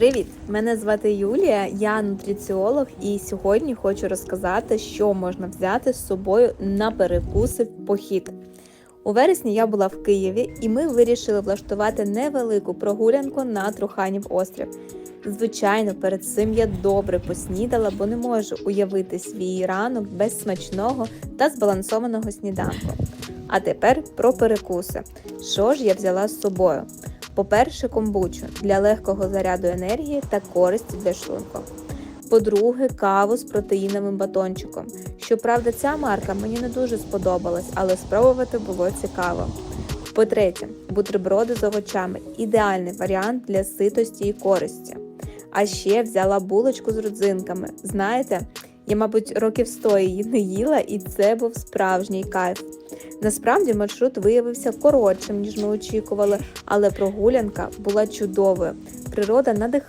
Привіт! Мене звати Юлія, я нутриціолог, і сьогодні хочу розказати, що можна взяти з собою на перекуси в похід. У вересні я була в Києві, і ми вирішили влаштувати невелику прогулянку на Труханів острів. Звичайно, перед цим я добре поснідала, бо не можу уявити свій ранок без смачного та збалансованого сніданку. А тепер про перекуси. Що ж я взяла з собою? По-перше, комбучу для легкого заряду енергії та користі для шлунку. По-друге, каву з протеїновим батончиком. Щоправда, ця марка мені не дуже сподобалась, але спробувати було цікаво. По-третє, бутерброди з овочами ідеальний варіант для ситості і користі. А ще взяла булочку з родзинками. Знаєте, я, мабуть, років 100 її не їла, і це був справжній кайф. Насправді маршрут виявився коротшим, ніж ми очікували, але прогулянка була чудовою. Природа надихала.